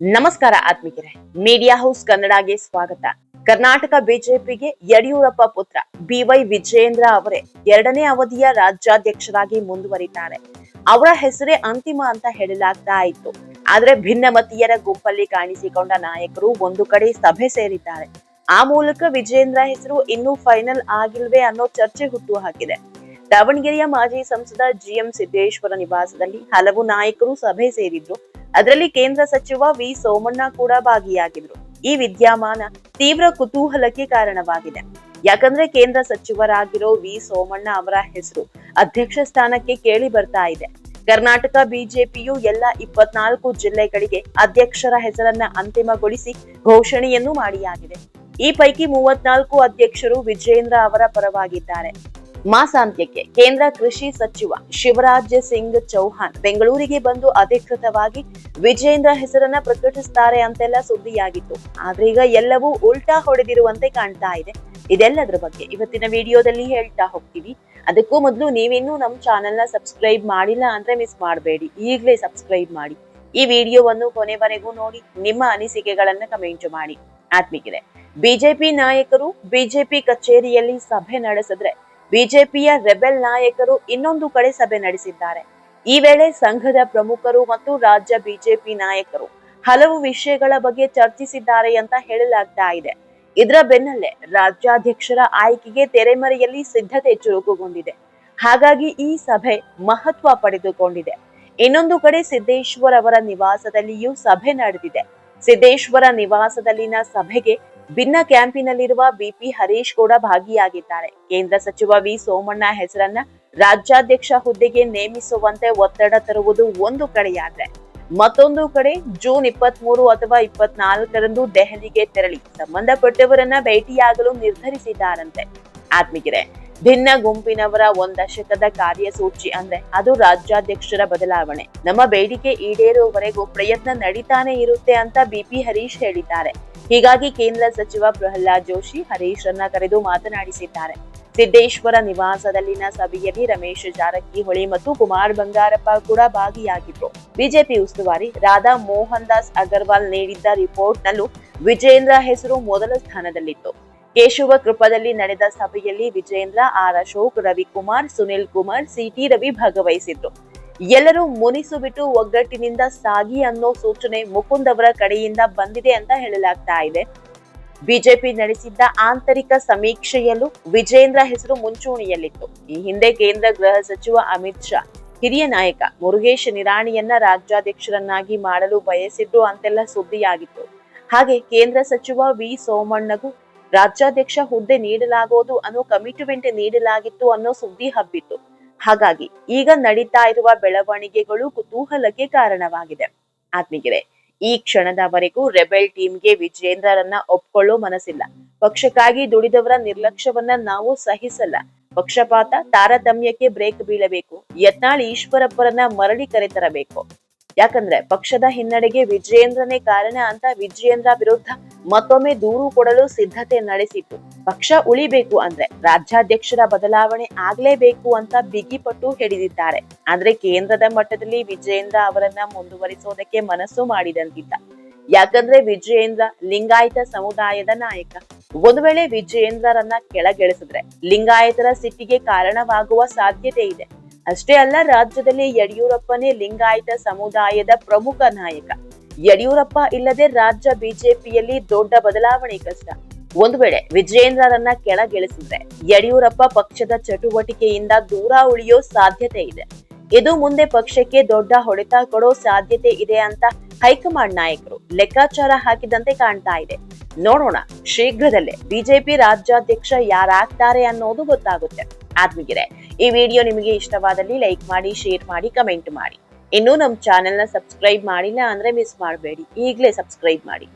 ನಮಸ್ಕಾರ ಆತ್ಮಿಕರೇ. Media house ಕನ್ನಡಗೆ ಸ್ವಾಗತ. ಕರ್ನಾಟಕ ಬಿಜೆಪಿಗೆ ಯಡಿಯೂರಪ್ಪ ಪುತ್ರ ಬಿವೈ ವಿಜಯೇಂದ್ರ ಅವರೇ ಎರಡನೇ ಅವಧಿಯ ರಾಜ್ಯಾಧ್ಯಕ್ಷರಾಗಿ ಮುಂದುವರಿತಾರೆ. ಅವರ ಹೆಸರೇ ಅಂತಿಮ ಅಂತ ಹೇಳಲಾಗ್ತಾ ಇತ್ತು. ಆದ್ರೆ ಭಿನ್ನಮತೀಯರ ಗುಂಪಲ್ಲಿ ಕಾಣಿಸಿಕೊಂಡ ನಾಯಕರು ಒಂದು ಕಡೆ ಸಭೆ ಸೇರಿದ್ದಾರೆ. ಆ ಮೂಲಕ ವಿಜೇಂದ್ರ ಹೆಸರು ಇನ್ನೂ ಫೈನಲ್ ಆಗಿಲ್ವೇ ಅನ್ನೋ ಚರ್ಚೆ ಹುಟ್ಟು ಹಾಕಿದೆ. ದಾವಣಗೆರೆಯ ಮಾಜಿ ಸಂಸದ ಜಿಎಂ ಸಿದ್ದೇಶ್ವರ ನಿವಾಸದಲ್ಲಿ ಹಲವು ನಾಯಕರು ಸಭೆ ಸೇರಿದ್ರು. ಅದರಲ್ಲಿ ಕೇಂದ್ರ ಸಚಿವ ವಿ ಸೋಮಣ್ಣ ಕೂಡ ಭಾಗಿಯಾಗಿದ್ರು. ಈ ವಿದ್ಯಮಾನ ತೀವ್ರ ಕುತೂಹಲಕ್ಕೆ ಕಾರಣವಾಗಿದೆ. ಯಾಕಂದ್ರೆ ಕೇಂದ್ರ ಸಚಿವರಾಗಿರೋ ವಿ ಸೋಮಣ್ಣ ಅವರ ಹೆಸರು ಅಧ್ಯಕ್ಷ ಸ್ಥಾನಕ್ಕೆ ಕೇಳಿ ಬರ್ತಾ ಇದೆ. ಕರ್ನಾಟಕ ಬಿಜೆಪಿಯು ಎಲ್ಲ ಇಪ್ಪತ್ನಾಲ್ಕು ಜಿಲ್ಲೆಗಳಿಗೆ ಅಧ್ಯಕ್ಷರ ಹೆಸರನ್ನ ಅಂತಿಮಗೊಳಿಸಿ ಘೋಷಣೆಯನ್ನು ಮಾಡಿಯಾಗಿದೆ. ಈ ಪೈಕಿ ಮೂವತ್ನಾಲ್ಕು ಅಧ್ಯಕ್ಷರು ವಿಜೇಂದ್ರ ಅವರ ಪರವಾಗಿದ್ದಾರೆ. ಮಾಸಾಂತ್ಯಕ್ಕೆ ಕೇಂದ್ರ ಕೃಷಿ ಸಚಿವ ಶಿವರಾಜ್ ಸಿಂಗ್ ಚೌಹಾಣ್ ಬೆಂಗಳೂರಿಗೆ ಬಂದು ಅಧಿಕೃತವಾಗಿ ವಿಜೇಂದ್ರ ಹೆಸರನ್ನ ಪ್ರಕಟಿಸ್ತಾರೆ ಅಂತೆಲ್ಲ ಸುದ್ದಿಯಾಗಿತ್ತು. ಆದ್ರೆ ಈಗ ಎಲ್ಲವೂ ಉಲ್ಟಾ ಹೊಡೆದಿರುವಂತೆ ಕಾಣ್ತಾ ಇದೆ. ಇದೆಲ್ಲದರ ಬಗ್ಗೆ ಇವತ್ತಿನ ವಿಡಿಯೋದಲ್ಲಿ ಹೇಳ್ತಾ ಹೋಗ್ತೀವಿ. ಅದಕ್ಕೂ ಮೊದಲು ನೀವಿನ್ನೂ ನಮ್ಮ ಚಾನೆಲ್ನ ಸಬ್ಸ್ಕ್ರೈಬ್ ಮಾಡಿಲ್ಲ ಅಂದ್ರೆ ಮಿಸ್ ಮಾಡಬೇಡಿ. ಈಗಲೇ ಸಬ್ಸ್ಕ್ರೈಬ್ ಮಾಡಿ. ಈ ವಿಡಿಯೋವನ್ನು ಕೊನೆವರೆಗೂ ನೋಡಿ, ನಿಮ್ಮ ಅನಿಸಿಕೆಗಳನ್ನ ಕಮೆಂಟ್ ಮಾಡಿ. ಆತ್ಮೀಕಿದೆ ಬಿಜೆಪಿ ನಾಯಕರು ಬಿಜೆಪಿ ಕಚೇರಿಯಲ್ಲಿ ಸಭೆ ನಡೆಸಿದ್ರೆ ಬಿಜೆಪಿಯ ರೆಬೆಲ್ ನಾಯಕರು ಇನ್ನೊಂದು ಕಡೆ ಸಭೆ ನಡೆಸಿದ್ದಾರೆ. ಈ ವೇಳೆ ಸಂಘದ ಪ್ರಮುಖರು ಮತ್ತು ರಾಜ್ಯ ಬಿಜೆಪಿ ನಾಯಕರು ಹಲವು ವಿಷಯಗಳ ಬಗ್ಗೆ ಚರ್ಚಿಸಿದ್ದಾರೆ ಅಂತ ಹೇಳಲಾಗ್ತಾ ಇದೆ. ಇದರ ಬೆನ್ನಲ್ಲೇ ರಾಜ್ಯಾಧ್ಯಕ್ಷರ ಆಯ್ಕೆಗೆ ತೆರೆಮರೆಯಲ್ಲಿ ಸಿದ್ಧತೆ ಚುರುಕುಗೊಂಡಿದೆ. ಹಾಗಾಗಿ ಈ ಸಭೆ ಮಹತ್ವ ಪಡೆದುಕೊಂಡಿದೆ. ಇನ್ನೊಂದು ಕಡೆ ಸಿದ್ದೇಶ್ವರ್ ಅವರ ನಿವಾಸದಲ್ಲಿಯೂ ಸಭೆ ನಡೆದಿದೆ. ಸಿದ್ದೇಶ್ವರ ನಿವಾಸದಲ್ಲಿನ ಸಭೆಗೆ ಭಿನ್ನ ಕ್ಯಾಂಪಿನಲ್ಲಿರುವ ಬಿಪಿ ಹರೀಶ್ ಕೂಡ ಭಾಗಿಯಾಗಿದ್ದಾರೆ. ಕೇಂದ್ರ ಸಚಿವ ವಿ ಸೋಮಣ್ಣ ಹೆಸರನ್ನ ರಾಜ್ಯಾಧ್ಯಕ್ಷ ಹುದ್ದೆಗೆ ನೇಮಿಸುವಂತೆ ಒತ್ತಡ ತರುವುದು ಒಂದು ಕಡೆಯಾದ್ರೆ, ಮತ್ತೊಂದು ಕಡೆ ಜೂನ್ ಇಪ್ಪತ್ತ್ ಮೂರು ಅಥವಾ ಇಪ್ಪತ್ನಾಲ್ಕರಂದು ದೆಹಲಿಗೆ ತೆರಳಿ ಸಂಬಂಧಪಟ್ಟವರನ್ನ ಭೇಟಿಯಾಗಲು ನಿರ್ಧರಿಸಿದ್ದಾರಂತೆ. ಆತ್ಮಿಗಿರೆ ಭಿನ್ನ ಗುಂಪಿನವರ ಒಂದಶಕದ ಕಾರ್ಯಸೂಚಿ ಅಂದ್ರೆ ಅದು ರಾಜ್ಯಾಧ್ಯಕ್ಷರ ಬದಲಾವಣೆ. ನಮ್ಮ ಬೇಡಿಕೆ ಈಡೇರುವವರೆಗೂ ಪ್ರಯತ್ನ ನಡೀತಾನೆ ಇರುತ್ತೆ ಅಂತ ಬಿಪಿ ಹರೀಶ್ ಹೇಳಿದ್ದಾರೆ. ಹೀಗಾಗಿ ಕೇಂದ್ರ ಸಚಿವ ಪ್ರಹ್ಲಾದ್ ಜೋಶಿ ಹರೀಶ್ರನ್ನ ಕರೆದು ಮಾತನಾಡಿಸಿದ್ದಾರೆ. ಸಿದ್ದೇಶ್ವರ ನಿವಾಸದಲ್ಲಿನ ಸಭೆಯಲ್ಲಿ ರಮೇಶ್ ಜಾರಕಿಹೊಳಿ ಮತ್ತು ಕುಮಾರ್ ಬಂಗಾರಪ್ಪ ಕೂಡ ಭಾಗಿಯಾಗಿದ್ದರು ಬಿಜೆಪಿ ಉಸ್ತುವಾರಿ ರಾಧಾ ಮೋಹನ್ ದಾಸ್ ಅಗರ್ವಾಲ್ ನೀಡಿದ್ದ ರಿಪೋರ್ಟ್ನಲ್ಲೂ ವಿಜೇಂದ್ರ ಹೆಸರು ಮೊದಲ ಸ್ಥಾನದಲ್ಲಿತ್ತು. ಕೇಶವ ಕೃಪದಲ್ಲಿ ನಡೆದ ಸಭೆಯಲ್ಲಿ ವಿಜೇಂದ್ರ, ಆರ್ ಅಶೋಕ್, ರವಿಕುಮಾರ್, ಸುನಿಲ್ ಕುಮಾರ್ ಸಿಟಿ ರವಿ ಭಾಗವಹಿಸಿದ್ರು. ಎಲ್ಲರೂ ಮುನಿಸು ಬಿಟ್ಟು ಒಗ್ಗಟ್ಟಿನಿಂದ ಸಾಗಿ ಅನ್ನೋ ಸೂಚನೆ ಮುಕುಂದ್ ಅವರ ಕಡೆಯಿಂದ ಬಂದಿದೆ ಅಂತ ಹೇಳಲಾಗ್ತಾ ಇದೆ. ಬಿಜೆಪಿ ನಡೆಸಿದ್ದ ಆಂತರಿಕ ಸಮೀಕ್ಷೆಯಲ್ಲೂ ವಿಜೇಂದ್ರ ಹೆಸರು ಮುಂಚೂಣಿಯಲ್ಲಿತ್ತು. ಈ ಹಿಂದೆ ಕೇಂದ್ರ ಗೃಹ ಸಚಿವ ಅಮಿತ್ ಶಾ, ಹಿರಿಯ ನಾಯಕ ಮುರುಗೇಶ್ ನಿರಾಣಿಯನ್ನ ರಾಜ್ಯಾಧ್ಯಕ್ಷರನ್ನಾಗಿ ಮಾಡಲು ಬಯಸಿದ್ರು ಅಂತೆಲ್ಲ ಸುದ್ದಿಯಾಗಿತ್ತು. ಹಾಗೆ ಕೇಂದ್ರ ಸಚಿವ ವಿ ಸೋಮಣ್ಣಗೂ ರಾಜ್ಯಾಧ್ಯಕ್ಷ ಹುದ್ದೆ ನೀಡಲಾಗೋದು ಅನ್ನೋ ಕಮಿಟ್ಮೆಂಟ್ ನೀಡಲಾಗಿತ್ತು ಅನ್ನೋ ಸುದ್ದಿ ಹಬ್ಬಿತ್ತು. ಹಾಗಾಗಿ ಈಗ ನಡೀತಾ ಇರುವ ಬೆಳವಣಿಗೆಗಳು ಕುತೂಹಲಕ್ಕೆ ಕಾರಣವಾಗಿದೆ. ಆತ್ಮೀಗೆರೆ ಈ ಕ್ಷಣದವರೆಗೂ ರೆಬೆಲ್ ಟೀಮ್ಗೆ ವಿಜೇಂದ್ರರನ್ನ ಒಪ್ಕೊಳ್ಳೋ ಮನಸ್ಸಿಲ್ಲ. ಪಕ್ಷಕ್ಕಾಗಿ ದುಡಿದವರ ನಿರ್ಲಕ್ಷ್ಯವನ್ನ ನಾವು ಸಹಿಸಲ್ಲ. ಪಕ್ಷಪಾತ ತಾರತಮ್ಯಕ್ಕೆ ಬ್ರೇಕ್ ಬೀಳಬೇಕು. ಯತ್ನಾಳ್ ಈಶ್ವರಪ್ಪರನ್ನ ಮರಳಿ ಕರೆತರಬೇಕು. ಯಾಕಂದ್ರೆ ಪಕ್ಷದ ಹಿನ್ನಡೆಗೆ ವಿಜಯೇಂದ್ರನೇ ಕಾರಣ ಅಂತ ವಿಜಯೇಂದ್ರ ವಿರುದ್ಧ ಮತ್ತೊಮ್ಮೆ ದೂರು ಕೊಡಲು ಸಿದ್ಧತೆ ನಡೆಸಿತ್ತು. ಪಕ್ಷ ಉಳಿಬೇಕು ಅಂದ್ರೆ ರಾಜ್ಯಾಧ್ಯಕ್ಷರ ಬದಲಾವಣೆ ಆಗ್ಲೇಬೇಕು ಅಂತ ಬಿಗಿಪಟ್ಟು ಹಿಡಿದಿದ್ದಾರೆ. ಆದ್ರೆ ಕೇಂದ್ರದ ಮಟ್ಟದಲ್ಲಿ ವಿಜಯೇಂದ್ರ ಅವರನ್ನ ಮುಂದುವರಿಸೋದಕ್ಕೆ ಮನಸ್ಸು ಮಾಡಿದಂತಿದ್ದ ಯಾಕಂದ್ರೆ ವಿಜಯೇಂದ್ರ ಲಿಂಗಾಯತ ಸಮುದಾಯದ ನಾಯಕ. ಒಂದು ವೇಳೆ ವಿಜಯೇಂದ್ರರನ್ನ ಕೆಳಗಿಳಿಸಿದ್ರೆ ಲಿಂಗಾಯತರ ಸಿಟ್ಟಿಗೆ ಕಾರಣವಾಗುವ ಸಾಧ್ಯತೆ ಇದೆ. ಅಷ್ಟೇ ಅಲ್ಲ, ರಾಜ್ಯದಲ್ಲಿ ಯಡಿಯೂರಪ್ಪನೇ ಲಿಂಗಾಯತ ಸಮುದಾಯದ ಪ್ರಮುಖ ನಾಯಕ. ಯಡಿಯೂರಪ್ಪ ಇಲ್ಲದೆ ರಾಜ್ಯ ಬಿಜೆಪಿಯಲ್ಲಿ ದೊಡ್ಡ ಬದಲಾವಣೆ ಕಷ್ಟ. ಒಂದು ವೇಳೆ ವಿಜಯೇಂದ್ರರನ್ನ ಕೆಳಗಿಳಿಸಿದ್ರೆ ಯಡಿಯೂರಪ್ಪ ಪಕ್ಷದ ಚಟುವಟಿಕೆಯಿಂದ ದೂರ ಉಳಿಯೋ ಸಾಧ್ಯತೆ ಇದೆ. ಇದು ಮುಂದೆ ಪಕ್ಷಕ್ಕೆ ದೊಡ್ಡ ಹೊಡೆತ ಕೊಡೋ ಸಾಧ್ಯತೆ ಇದೆ ಅಂತ ಹೈಕಮಾಂಡ್ ನಾಯಕರು ಲೆಕ್ಕಾಚಾರ ಹಾಕಿದಂತೆ ಕಾಣ್ತಾ ಇದೆ. ನೋಡೋಣ. ಶೀಘ್ರದಲ್ಲೇ ಬಿಜೆಪಿ ರಾಜ್ಯಾಧ್ಯಕ್ಷ ಯಾರಾಗ್ತಾರೆ ಅನ್ನೋದು ಗೊತ್ತಾಗುತ್ತೆ. ಆದ್ಮಿಗಿರೆ, ಈ ವಿಡಿಯೋ ನಿಮಗೆ ಇಷ್ಟವಾದಲ್ಲಿ ಲೈಕ್ ಮಾಡಿ, ಶೇರ್ ಮಾಡಿ, ಕಮೆಂಟ್ ಮಾಡಿ. ಇನ್ನೂ ನಮ್ಮ ಚಾನೆಲ್ನ ಸಬ್ಸ್ಕ್ರೈಬ್ ಮಾಡಿಲ್ಲ ಅಂದ್ರೆ ಮಿಸ್ ಮಾಡಬೇಡಿ. ಈಗಲೇ ಸಬ್ಸ್ಕ್ರೈಬ್ ಮಾಡಿ.